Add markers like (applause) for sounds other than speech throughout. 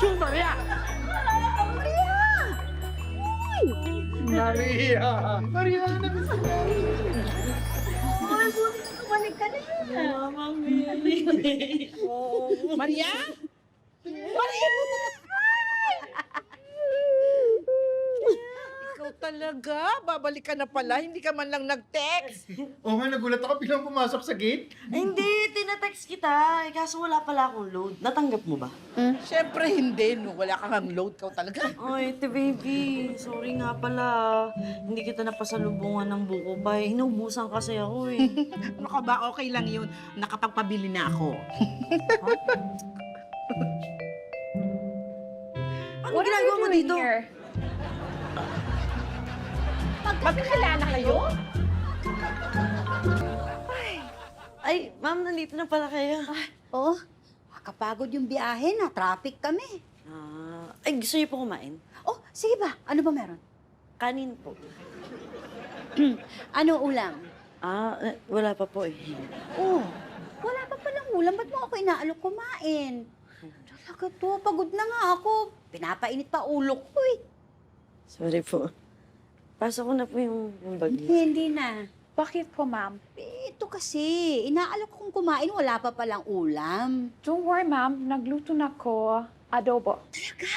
Sus Maria! Maria! Maria na gusto Ay, buti na kumalik ka na. Mamang Mary. Maria? Ikaw talaga? Babalik ka na pala? Hindi ka man lang nag-text? Oo nga, nagulat ako biglang pumasok sa gate. Ay, hindi, tinatext kita. Eh, kaso wala pala akong load. Natanggap mo ba? Siyempre hindi, no. Wala kang ang load ka talaga. Ay, te baby. Sorry nga pala. Hindi kita napasalubungan ng buko pa. Eh, Inubusan kasi ako eh. (laughs) Ano ka ba? Okay lang yun. Nakapagpabili na ako. Ano ginagawa mo dito? Magkakilala kayo? Ay, ma'am, nandito na pala kayo. Oh, makapagod yung biyahe na. Traffic kami. Ah, ay, gusto niyo po kumain? Oh, sige ba? Ano ba meron? Kanin po. (clears throat) Ano ulam? Ah, eh, wala pa po eh. Oh, wala pa palang ulam. Ba't mo ako inaalok kumain? Talaga to, pagod na nga ako. Pinapainit pa ulo ko eh. Sorry po. Pasok ko na po yung, yung bag niyo. Hindi na. Bakit po, ma'am? Eh, Ito kasi, inaalok kong kumain, wala pa palang ulam. Don't worry, ma'am. Nagluto na ko adobo. Talaga?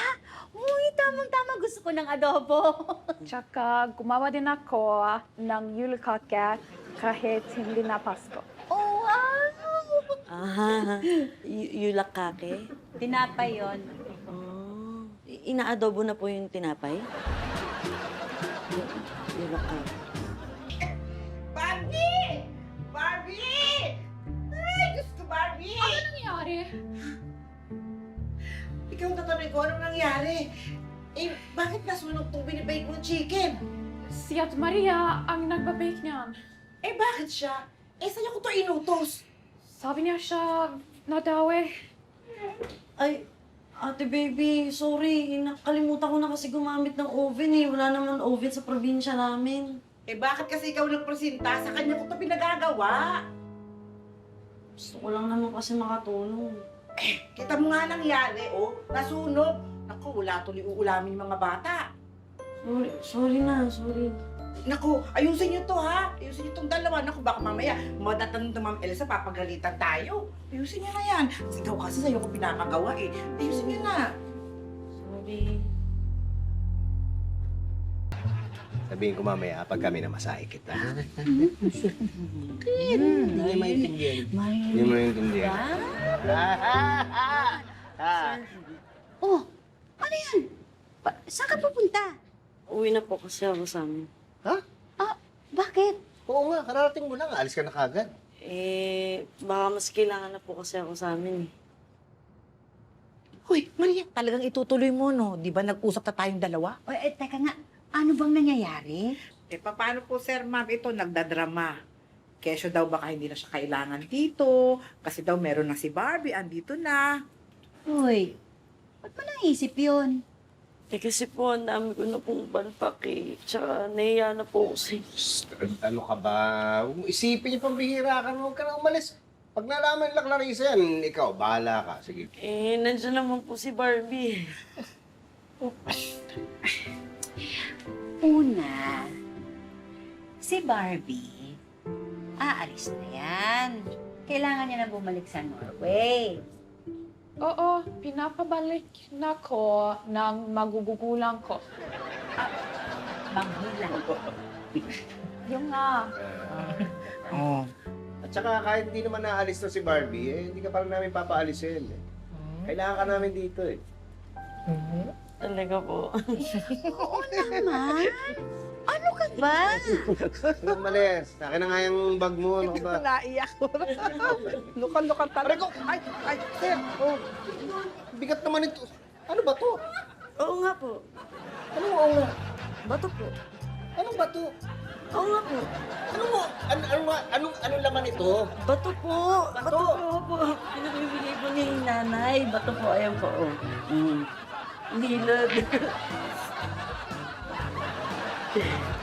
Uy, tamang-tama gusto ko ng adobo. (laughs) Tsaka gumawa din ako ng yulkake kahit hindi na Pasko. oh, wow! Ah, y- yulakake? Tinapay yon. I- inaadobo na po yung tinapay? Yulakake. Barbie! Barbie! Ay, ko, Barbie! Ano nangyari? Ikaw tatanungin ko, anong nangyari? Eh, bakit nasunog tong binibake mo chicken? Si Ate Maria ang nagbabake niyan. Eh, bakit siya? Eh, sa'yo ko to inutos. Sabi niya siya na daw eh. Ay, ate baby, sorry. Nakalimutan ko na kasi gumamit ng oven eh. Wala naman oven sa probinsya namin. Eh, bakit kasi ikaw nagpresenta? Sa kanya ko to pinagagawa. Gusto ko lang naman kasi makatulong. (clears throat) Kita mo nga nangyari, oh. Nasunog. Naku, wala tuloy uulamin yung mga bata. Sorry, sorry na, sorry. Naku, ayusin niyo to, ha? Ayusin niyo tong dalawa. Naku, baka mamaya, madatanong to Ma'am Elsa, papagalitan tayo. Ayusin niyo na yan. Kasi ikaw kasi sa'yo ko pinapagawa, eh. Ayusin niyo na. Sorry. Sabihin ko mamaya pag kami namasahe kita. (laughs) Hindi niya maintindihan. Hindi mo maintindihan. Oh, ano yan? Pa- saan ka pupunta? Uwi na po kasi ako sa amin. Ha? Ah, bakit? Oo nga, kararating mo lang. Alis ka na kagad. Eh, baka mas kailangan na po kasi ako sa amin eh. Hoy, Maria, talagang itutuloy mo, no? Di ba nag-usap na tayong dalawa? O, eh, teka nga, ano bang nangyayari? Eh, paano po, Sir Ma'am, ito nagdadrama? Kesyo daw baka hindi na siya kailangan dito. Kasi daw meron na si Barbie, andito na. Uy, ba't mo naisip yun? Eh kasi po, ang dami ko na pong balpak eh. Tsaka nahiya na po ako sa Ano ka ba? Huwag mo isipin yung pambihira ka. Huwag ka na umalis. Pag nalaman nila Clarissa yan, ikaw, bahala ka. Sige. Eh, nandiyan naman po si Barbie. Una, si Barbie, aalis na yan. Kailangan niya na bumalik sa Norway. Oo, pinapabalik na ko ng magugugulang ko. Manghilang. (laughs) Yung nga, Oh. At saka kahit hindi naman naalis to si Barbie, eh, hindi ka pa rin namin papaalisin. Eh. Kailangan ka namin dito eh. Talaga po. (laughs) Oo naman. Ano ba? Ano umalis? Akin na nga yung bag mo. Ano ka ba? (laughs) Naiyak ko. (laughs) Lukan-lukan talaga. Aray ko! Ay, ay, Sir. Oh, bigat naman ito. Ano ba to? Oo nga po. Ano mo? Ano, Bato po. anong ba to? Oo nga po. Ano mo? Ano, ano, nga- anong, anong laman ito? Bato po. Bato? Bato po po. Pinabibigay po niya yung nanay. Bato po. Ayan po. Oh. Mm. (laughs)